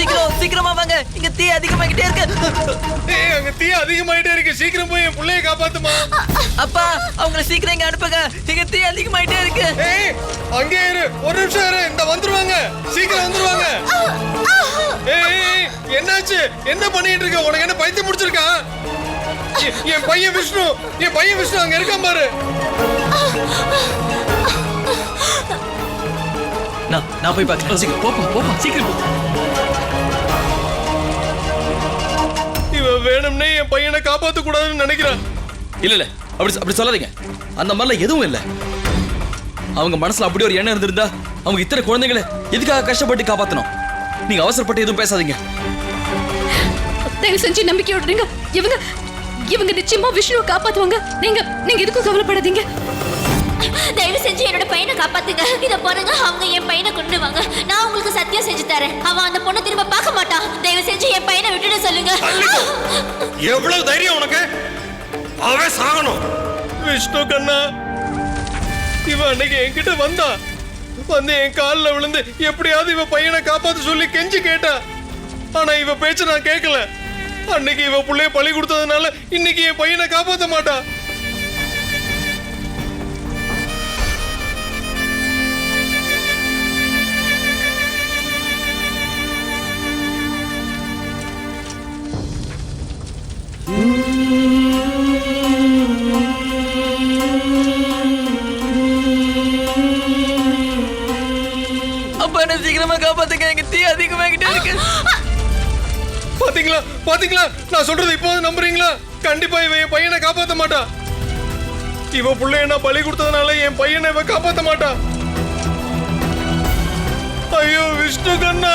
சீக்கிரம் சீக்கிரமா வாங்க. இங்க தீ அதிகமாகிட்டே இருக்கு. அங்க தீ அதிகமாயிட்டே இருக்கு. சீக்கிரம் போய் என் புள்ளைய காப்பாத்துமா? அப்பா அவங்கள சீக்கிரம் இங்க அனுப்புங்க. இங்க தீ அதிகமாயிட்டே இருக்கு. அங்கே இரு. ஒரு நிமிஷம் இரு. இந்த வந்துருவாங்க. சீக்கிரம் வந்துருவாங்க. ஏய், என்னாச்சு? என்ன பண்ணிட்டு இருக்க? உனக்கு என்ன பைத்தியம் முடிச்சிருக்கா என் பையன் விஷ்ணு. என் பையன் விஷ்ணு அங்க இருக்கான் பாரு. நான் நான் போய் பார்க்கறேன். சீக்கிரம் போப்பா போப்பா சீக்கிரம் போ வேணும்னே என் பையனை காப்பாத்த கூடாதுன்னு நினைக்கிறான். இல்ல இல்ல. அப்படி அப்படி சொல்லாதீங்க. அந்த மாதிரிலாம் எதுவும் இல்ல. அவங்க மனசுல அப்படி ஒரு எண்ணம் இருந்திருந்தா அவங்க இத்தனை குழந்தைகளை எதுக்காக கஷ்டப்பட்டு காப்பாத்தணும்? நீங்க அவசரப்பட்டு எதுவும் பேசாதீங்க. தயவு செஞ்சு நம்பிக்கையோட இருங்க. இவங்க இவங்க நிச்சயமா விஷ்ணுவை காப்பாத்துவாங்க. நீங்க நீங்க எதுக்கும் கவலைப்படாதீங்க. தயவு செஞ்சு என்னோட பையனை காப்பாத்துங்க. இத பாருங்க அவங்க என் பையனை கொண்டு வாங்க. நான் உங்களுக்கு சத்தியம் செஞ்சு தரேன். அவன் அந்த பொண்ணை திரும்ப பார்க்க மாட்டான். தயவு செஞ்சு என் பையனை விட்டுட சொல்லுங்க. எவ்வளவு தைரியம் உனக்கு? அவன் சாகணும். விஷ்ணு கண்ணா இவன் அன்னைக்கு என்கிட்ட வந்தா. வந்து என் காலில் விழுந்து எப்படியாவது இவ பையனை காப்பாத்த சொல்லி கெஞ்சி கேட்டா. ஆனா இவ பேச்ச நான் கேட்கல அன்னைக்கு இவ புள்ளைய பழி கொடுத்ததுனால இன்னைக்கு என் பையனை காப்பாத்த மாட்டா. அப்பா என்ன சீக்கிரமா காப்பாத்துங்க. இங்க தீ அதிகமாகிட்டே இருக்கு. பாத்தீங்களா? பாத்தீங்களா? நான் சொல்றது இப்போது நம்புறீங்களா? கண்டிப்பா இவ என் பையனை காப்பாத்த மாட்டா. இவ புள்ளைய நான் பலி கொடுத்ததுனால என் பையனை இவ காப்பாத்த மாட்டா. ஐயோ விஷ்ணு கண்ணா.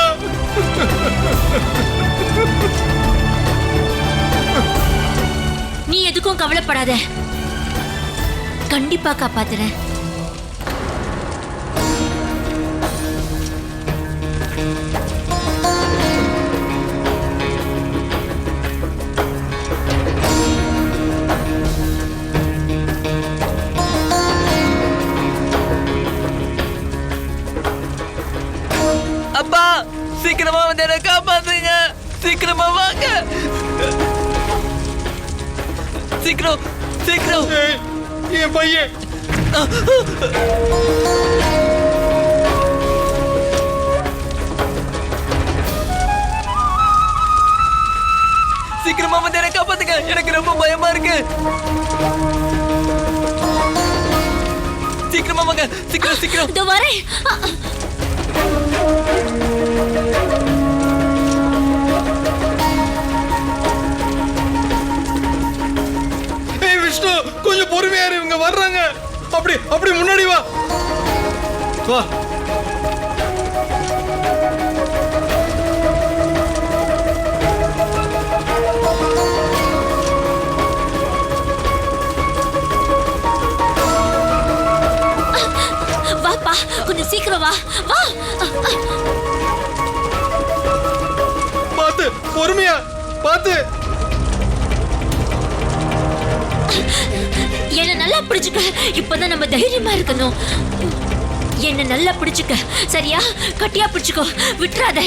நீ எதுக்கும் கவலைப்படாத. கண்டிப்பா காப்பாத்துறேன். சீக்கிரமா வாங்க. சீக்கிரம் சீக்கிரம். என் பையன். சீக்கிரமா வந்து என்ன காப்பாத்துங்க. எனக்கு ரொம்ப பயமா இருக்கு. சீக்கிரமா வாங்க. சீக்கிரம் சீக்கிரம். இதோ வரேன். அப்படி முன்னாடி வா. வா. கொஞ்சம் சீக்கிரம் வா. வா. பார்த்து பொறுமையா பார்த்து. பிடிச்சுக்க. இப்பதான் நம்ம தைரியமா இருக்கணும். என்ன நல்லா பிடிச்சுக்க. சரியா? கட்டியா பிடிச்சுக்கோ. விட்டுறாத.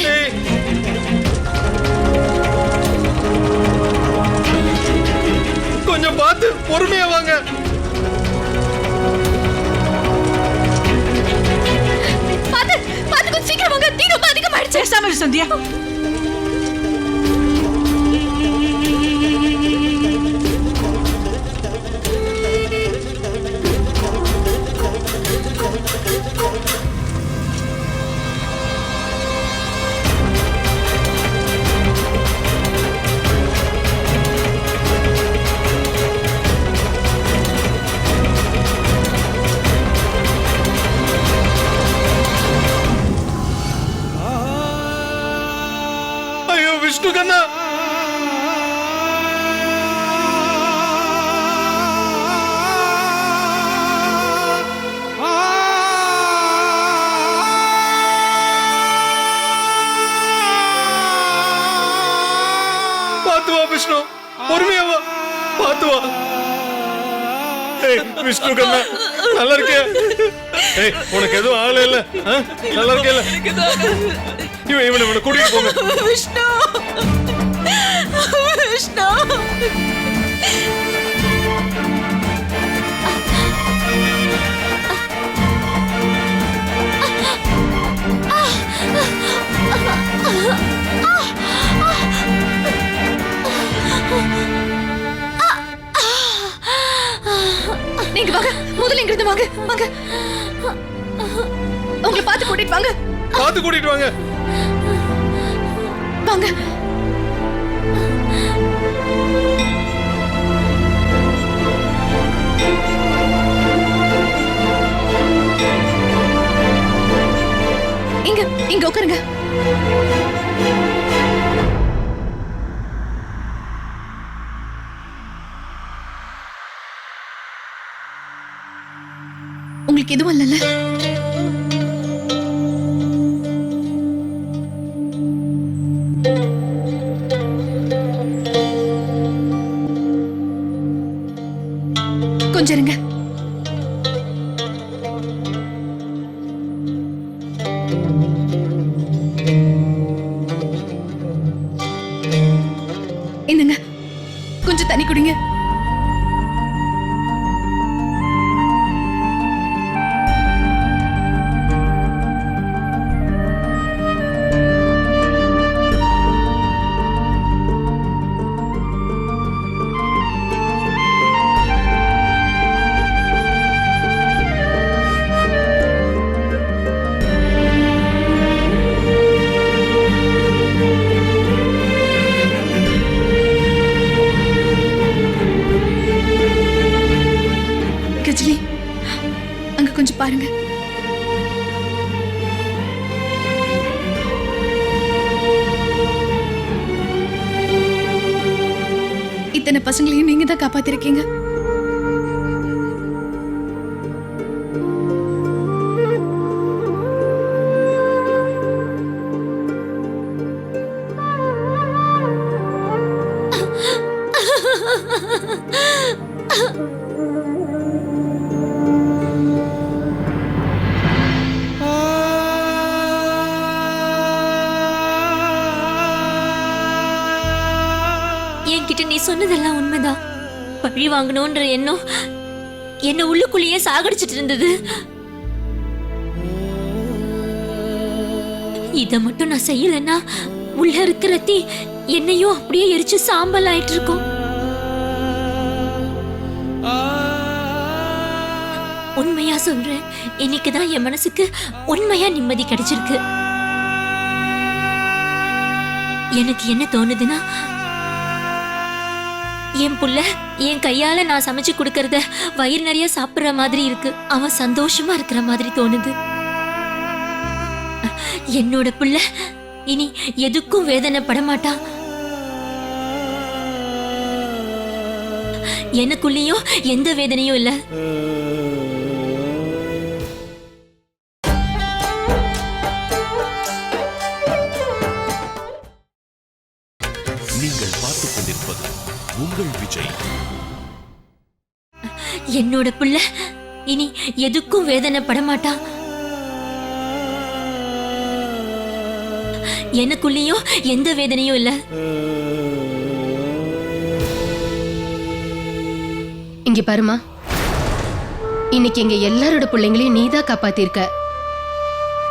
கொஞ்சம் பார்த்து பொறுமையா வாங்க. பாத்து பாத்து கொஞ்சம் சீக்கிரம் வாங்க. தீ ரொம்ப அதிகமாயிடுச்சு. பேசாம இரு சந்தியா. விஷ்ணு கண்ணா நல்லா இருக்கே. ஏய் உனக்கு எதுவும் ஆகல இல்ல? நல்லா இருக்கே இல்ல? இவன் இவனை இவனை கூட்டிட்டு போங்க. விஷ்ணு. விஷ்ணு. நீங்க வாங்க. முதல்ல இங்க இருந்து வாங்க. வாங்க. உங்களை பார்த்து கூட்டிட்டு வாங்க. பார்த்து கூட்டிட்டு வாங்க. வாங்க. இங்க இங்க உட்காருங்க. எனக்கு எதுவும் இல்லைல்ல. கொஞ்சம் இருங்க. என்னங்க கொஞ்சம் தண்ணி குடிங்க. இத்தனை பசங்களையும் நீங்க தான் காப்பாத்திருக்கீங்க? பழி வாங்கணும்ன்ற எண்ணம் என்ன உள்ளுக்குள்ளேயே சாகடிச்சிட்டு இருந்தது. இத மட்டும் நான் செய்யலைன்னா உள்ள இருக்கிற தீ என்னையும் அப்படியே எரிச்சு சாம்பல் ஆயிட்டு இருக்கும் உண்மையா சொல்றேன் இன்னைக்கு தான் என் மனசுக்கு உண்மையா நிம்மதி கிடைச்சிருக்கு. எனக்கு என்ன தோணுதுன்னா என் புள்ள என் கையால நான் சமைச்சு கொடுக்கறத வயிறு நிறைய சாப்பிடுற மாதிரி இருக்கு. அவன் சந்தோஷமா இருக்கிற மாதிரி தோணுது. என்னோட புள்ள இனி எதுக்கும் வேதனை மாட்டான் எனக்குள்ளேயும் எந்த வேதனையும் இல்லை. என்னோட புள்ள. இனி எதுக்கும் வேதனைப்பட மாட்டான் எனக்குள்ளேயும் எந்த வேதனையும் இல்ல. இங்க பாருமா. இன்னைக்கு எங்க எல்லாரோட பிள்ளைங்களையும் நீதான் காப்பாத்திருக்க.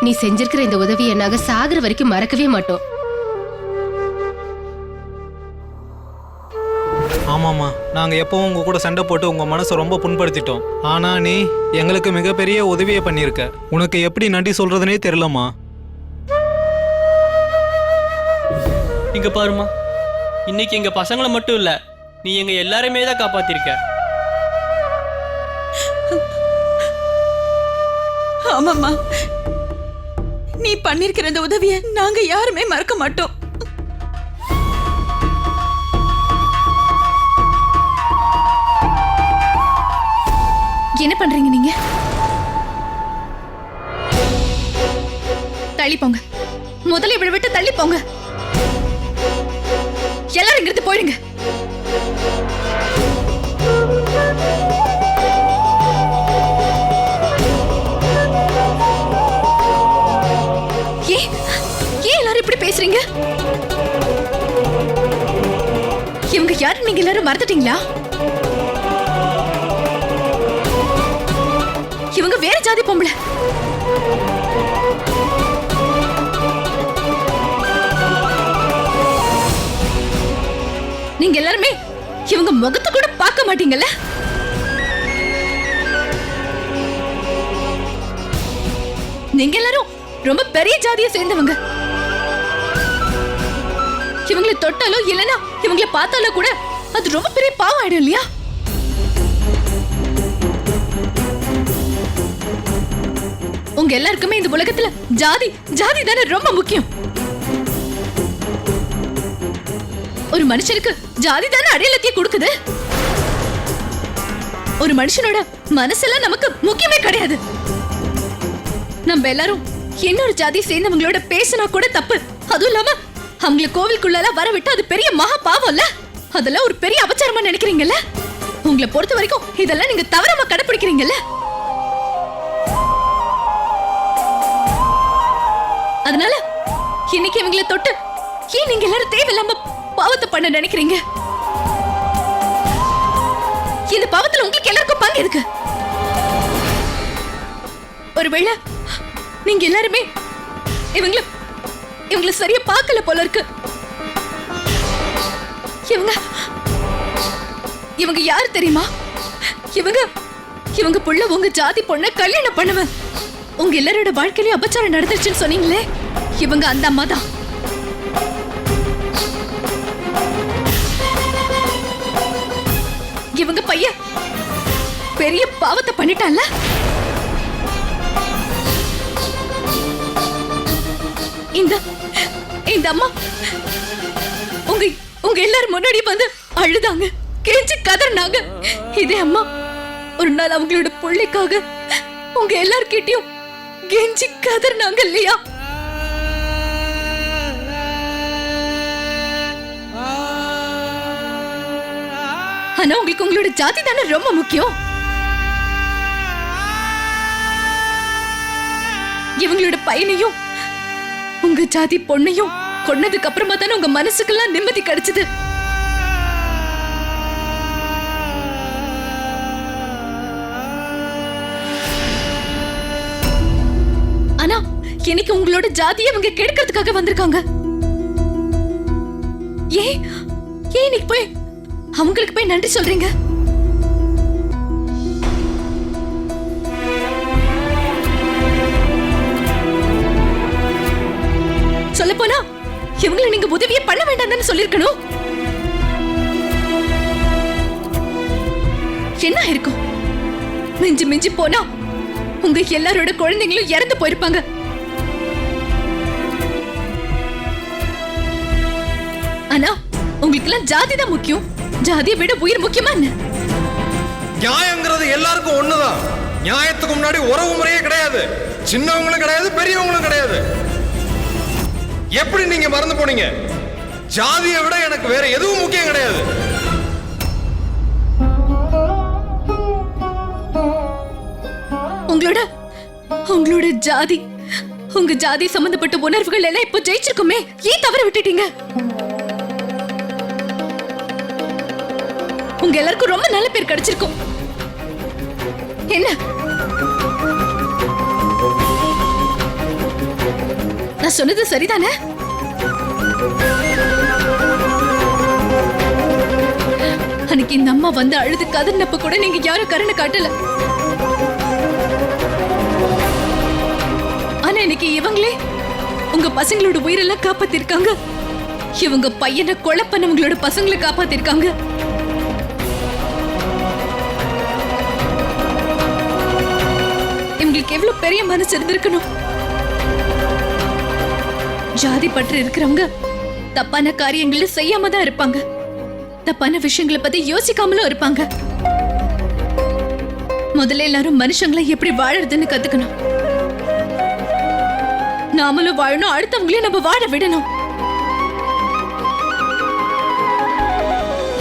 நீ செஞ்சிருக்கிற இந்த உதவியை நாங்க சாகுற வரைக்கும் மறக்கவே மாட்டோம். நாங்கள் எப்பவும் உங்க கூட சண்டை போட்டு உங்க மனசை ரொம்ப புண்படுத்திட்டோம். ஆனா நீ எங்களுக்கு மிகப்பெரிய உதவியை பண்ணியிருக்க. உனக்கு எப்படி நன்றி சொல்றதுனே தெரியலம்மா. இங்க பாருமா இன்னைக்கு எங்க பசங்களை மட்டும் இல்ல நீ எங்க எல்லாரையுமே தான் காப்பாத்திருக்க. ஆமாம்மா. நீ பண்ணிருக்கிற இந்த உதவியை நாங்க யாருமே மறக்க மாட்டோம். என்ன பண்றீங்க நீங்க? தள்ளி போங்க. முதல்ல இவளை விட்டு தள்ளி போங்க. எல்லாரும் இங்கிருந்து போயிடுங்க ஏன்? ஏன் எல்லாரும் இப்படி பேசுறீங்க? இவங்க யாரு நீங்க எல்லாரும் மறந்துட்டீங்களா? வேற ஜாதி பொம்பளை. நீங்க எல்லாருமே இவங்க முகத்தை கூட பார்க்க மாட்டீங்கல்ல? நீங்க எல்லாரும் ரொம்ப பெரிய ஜாதியை சேர்ந்தவங்க. இவங்களை தொட்டாலோ இல்லைன்னா இவங்களை பார்த்தாலோ கூட அது ரொம்ப பெரிய பாவம் ஆயிடும் இல்லையா? உங்க எல்லாருக்குமே இந்த உலகத்துல ஜாதி ஜாதி தானே ரொம்ப முக்கியம். ஒரு மனுஷனுக்கு ஜாதி தானே அடையாளத்தையே கொடுக்குது. ஒரு மனுஷனோட மனசெல்லாம் நமக்கு முக்கியமே கிடையாது. நம்ம எல்லாரும் இன்னொரு ஜாதி சேர்ந்தவங்களோட பேசினா கூட தப்பு. அதுவும் இல்லாம அவங்கள கோவிலுக்குள்ளலாம் வர விட்டு அது பெரிய மகா பாவம்ல. அதெல்லாம் ஒரு பெரிய அபச்சாரமா நினைக்கிறீங்கல்ல? உங்களை பொறுத்த வரைக்கும் இதெல்லாம் நீங்க தவறாம கடைபிடிக்கிறீங்கல்ல அதனால இன்னைக்கு இவங்கள தொட்டு ஏன் நீங்க எல்லாரும் தேவையில்லாம பாவத்தை பண்ண நினைக்கிறீங்க? இந்த பாவத்துல உங்களுக்கு எல்லாருக்கும் பங்கு இருக்கு ஒருவேளை நீங்க எல்லாருமே இவங்கள இவங்கள சரியா பார்க்கல போல இருக்கு. இவங்க இவங்க யாரு தெரியுமா? இவங்க இவங்க புள்ள உங்க ஜாதி பொண்ண கல்யாணம் பண்ணுவன். உங்க எல்லாரோட வாழ்க்கையிலயும் அபச்சாரம் நடந்துருச்சுன்னு சொன்னீங்களே? இவங்க அந்த அம்மா தான். இவங்க பையன் பெரிய பாவத்தை பண்ணிட்டான்ல? இந்த இந்த அம்மா உங்க உங்க எல்லாரும் முன்னாடி வந்து அழுதாங்க. கெஞ்சி கதறினாங்க. இதே அம்மா ஒரு நாள் அவங்களோட பிள்ளைக்காக உங்க எல்லார்கிட்டயும் கெஞ்சி கதறினாங்க இல்லையா? ஆனா உங்களுக்கு உங்களோட ஜாதி தானே ரொம்ப முக்கியம்? இவங்களோட பையனையும் உங்க ஜாதி பொண்ணையும் கொன்னதுக்கு அப்புறமா தானே உங்க மனசுக்கெல்லாம் நிம்மதி கிடைச்சது. ஆனா இன்னைக்கு உங்களோட ஜாதியை அவங்க கெடுக்கிறதுக்காக வந்திருக்காங்க. ஏன்? ஏன் இன்னைக்கு போய் அவங்களுக்கு போய் நன்றி சொல்றீங்க. சொல்ல போனா இவங்களை நீங்க உதவியே பண்ண வேண்டாம்னு சொல்லிருக்கணும் என்ன இருக்கும்? மிஞ்சி மிஞ்சி போனா உங்க எல்லாரோட குழந்தைங்களும் இறந்து போயிருப்பாங்க. ஆனா உங்களுக்கு எல்லாம் ஜாதி தான் முக்கியம். ஜாதியை விட உயிர் முக்கியமா என்ன? நியாயங்கிறது எல்லாருக்கும் ஒண்ணுதான். நியாயத்துக்கு முன்னாடி உறவு முறையே கிடையாது. சின்னவங்களும் கிடையாது பெரியவங்களும் கிடையாது. எப்படி நீங்க மறந்து போனீங்க? ஜாதியை விட எனக்கு வேற எதுவும் முக்கியம் கிடையாது. உங்களோட உங்களோட ஜாதி உங்க ஜாதி சம்பந்தப்பட்ட உணர்வுகள் எல்லாம் இப்போ ஜெயிச்சிருக்குமே. ஏன் தவற விட்டுட்டீங்க? உங்க எல்லாருக்கும் ரொம்ப நல்ல பேர் கிடைச்சிருக்கும். என்ன? நான் சொன்னது சரிதானே? அன்னைக்கு இந்த அம்மா வந்து அழுது கதறினப்ப கூட நீங்க யாரும் கருணை காட்டல. ஆனா இன்னைக்கு இவங்களே உங்க பசங்களோட உயிரெல்லாம் காப்பாத்திருக்காங்க. இவங்க பையனை கொலை பண்ணவங்களோட பசங்களை காப்பாத்திருக்காங்க. உங்களுக்கு எவ்வளவு பெரிய மனசு இருந்திருக்கணும்? ஜாதி பற்று இருக்கிறவங்க தப்பான காரியங்களை செய்யாம தான் இருப்பாங்க. தப்பான விஷயங்களை பத்தி யோசிக்காமலும் இருப்பாங்க. முதல்ல எல்லாரும் மனுஷங்களை எப்படி வாழறதுன்னு கத்துக்கணும். நாமளும் வாழணும் அடுத்தவங்களையும் நம்ம வாழ விடணும்.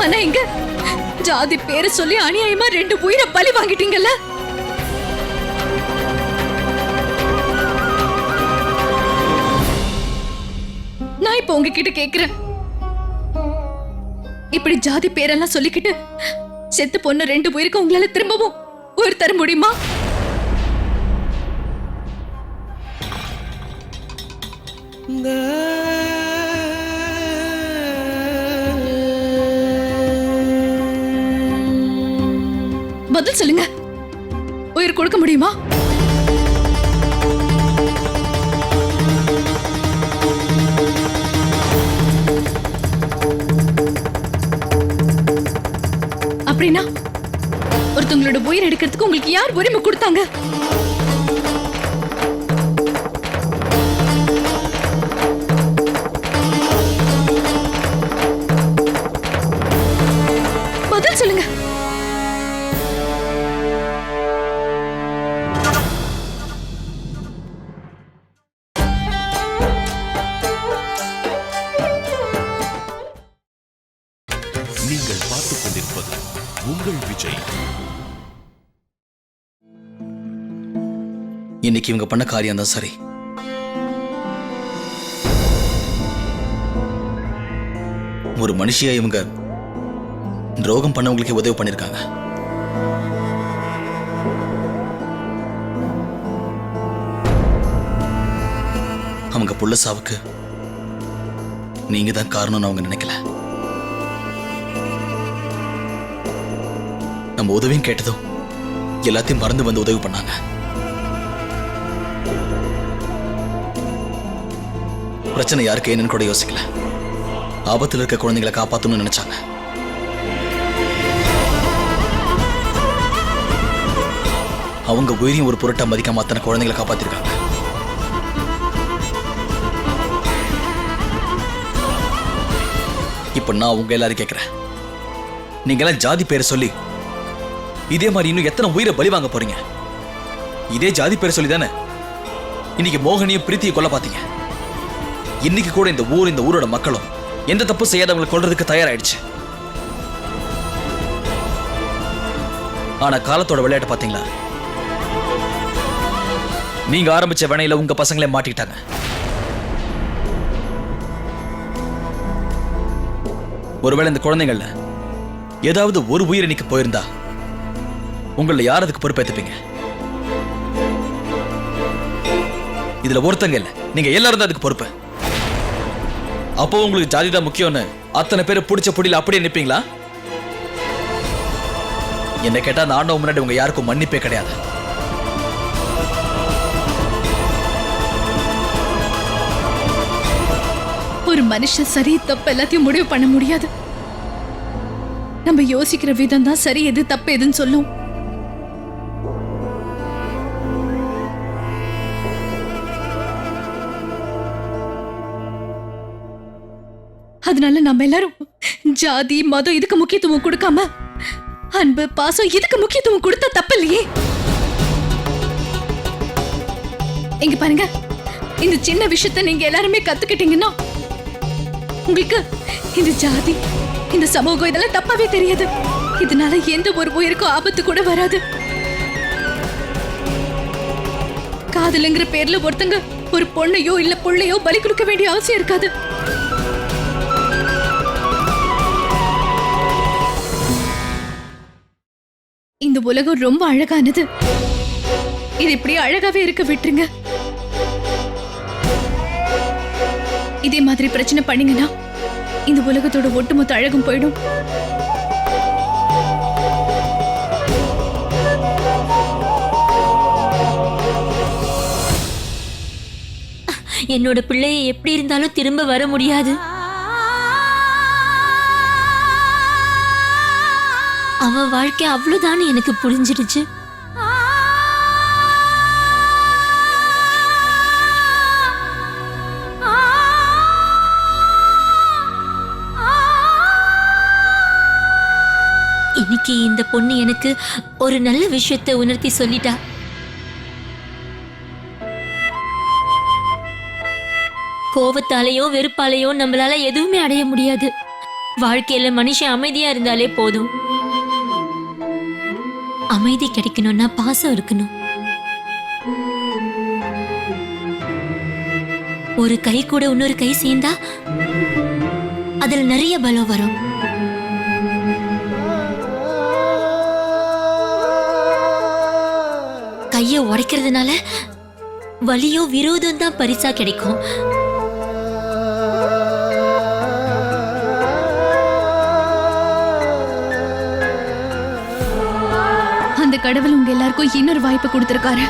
ஆனா இங்க ஜாதி பேரை சொல்லி அநியாயமா ரெண்டு உயிரை பலி வாங்கிட்டீங்கல்ல? இப்ப உங்ககிட்ட கேக்குறேன். இப்படி ஜாதி பேரெல்லாம் சொல்லிக்கிட்டு செத்து பொண்ணு ரெண்டு உயிருக்கு உங்களால திரும்பவும் உயிர் தர முடியுமா? பதில் சொல்லுங்க. உயிர் கொடுக்க முடியுமா? அப்படின்னா? ஒருத்தவங்களோட உயிர் எடுக்கிறதுக்கு உங்களுக்கு யார் உரிமை கொடுத்தாங்க? இன்னைக்கு இவங்க பண்ண காரியம் தான் சரி. ஒரு மனுஷியா இவங்க துரோகம் பண்ணவங்களுக்கு உதவி பண்ணிருக்காங்க. அவங்க புள்ள சாவுக்கு நீங்க தான் காரணம்னு அவங்க நினைக்கல. நம்ம உதவியும் கேட்டதும் எல்லாத்தையும் மறந்து வந்து உதவி பண்ணாங்க. பிரச்சனை யாருக்கு என்னன்னு கூட யோசிக்கல. ஆபத்தில் இருக்க குழந்தைங்களை காப்பாத்தணும்னு நினைச்சாங்க. அவங்க உயிரையும் ஒரு பொருட்டா மதிக்காம அத்தனை குழந்தைங்களை காப்பாத்திருக்காங்க. இப்ப நான் உங்க எல்லாரும் கேட்கிறேன் நீங்க எல்லாம் ஜாதி பேரை சொல்லி இதே மாதிரி இன்னும் எத்தனை உயிரை பலி வாங்க போறீங்க? இதே ஜாதி பேரை சொல்லி தானே இன்னைக்கு மோகனையும் பிரீத்தியை கொல்ல பாத்தீங்க இன்னைக்கு கூட இந்த ஊர் இந்த ஊரோட மக்களும் எந்த தப்பு செய்யாதவங்களை கொல்றதுக்கு தயாராயிடுச்சு. ஆனா காலத்தோட விளையாட்டு பாத்தீங்களா? நீங்க ஆரம்பிச்ச வினையில உங்க பசங்களே மாட்டிக்கிட்டாங்க. ஒருவேளை இந்த குழந்தைங்கள்ல ஏதாவது ஒரு உயிர் இன்னைக்கு போயிருந்தா உங்கள யார் அதுக்கு பொறுப்பேத்துப்பீங்க? இதுல ஒருத்தங்க இல்ல நீங்க எல்லாரும் தான் அதுக்கு பொறுப்பு. அப்போ உங்களுக்கு ஜாதி தான் முக்கியம்னு. அத்தனை பேர் பிடிச்ச புடியில அப்படியே நிற்பீங்களா என்ன கேட்டால் அந்த ஆண்டவன் முன்னாடி உங்க யாருக்கும் மன்னிப்பே கிடையாது. ஒரு மனுஷன் சரி தப்பு எல்லாத்தையும் முடிவு பண்ண முடியாது. நம்ம யோசிக்கிற விதம் தான் சரி எது தப்பு எதுன்னு சொல்லும். அதனால நம்ம எல்லாரும் ஜாதி மதம் இதுக்கு முக்கியத்துவம் கொடுக்காம அன்பு பாசம் இதுக்கு முக்கியத்துவம் கொடுத்தா தப்பு இல்லையே இங்க பாருங்க இந்த சின்ன விஷயத்த நீங்க எல்லாருமே கத்துக்கிட்டீங்கன்னா உங்களுக்கு இந்த ஜாதி இந்த சமூகம் இதெல்லாம் தப்பாவே தெரியாது. இதனால எந்த ஒரு உயிருக்கும் ஆபத்து கூட வராது. காதலுங்கிற பேர்ல ஒருத்தங்க ஒரு பொண்ணையோ இல்ல பிள்ளையோ பலி கொடுக்க வேண்டிய அவசியம் இருக்காது. இந்த உலகம் ரொம்ப அழகானது. இது இப்படியே அழகாவே இருக்க விட்டுருங்க. இதே மாதிரி பிரச்சனை பண்ணீங்கன்னா இந்த உலகத்தோட ஒட்டுமொத்த அழகும் போயிடும். என்னோட பிள்ளையை எப்படி இருந்தாலும் திரும்ப வர முடியாது. அவன் வாழ்க்கை அவ்வளவுதான் எனக்கு புரிஞ்சிடுச்சு. இன்னைக்கு இந்த பொண்ணு எனக்கு ஒரு நல்ல விஷயத்தை உணர்த்தி சொல்லிட்டா. கோவத்தாலேயோ வெறுப்பாலேயோ நம்மளால எதுவுமே அடைய முடியாது. வாழ்க்கையில மனுஷன் அமைதியா இருந்தாலே போதும். அமைதி கிடைக்கணும்னா பாசம் இருக்கணும். ஒரு கை கூட இன்னொரு கை சேர்ந்தா அதுல நிறைய பலம் வரும். கையை உடைக்கிறதுனால வலியோ விரோதம் தான் பரிசா கிடைக்கும். அந்த கடவுள் உங்க எல்லாருக்கும் இன்னொரு வாய்ப்பு கொடுத்துருக்காரு.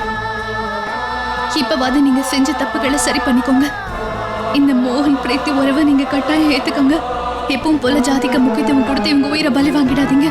இப்பவாது நீங்க செஞ்ச தப்புகளை சரி பண்ணிக்கோங்க. இந்த மோகன் பிரீத்தி உறவை நீங்க கட்டாயம் ஏத்துக்கோங்க. எப்பவும் போல ஜாதிக்கு முக்கியத்துவம் கொடுத்து இவங்க உயிரை பலி வாங்கிடாதீங்க.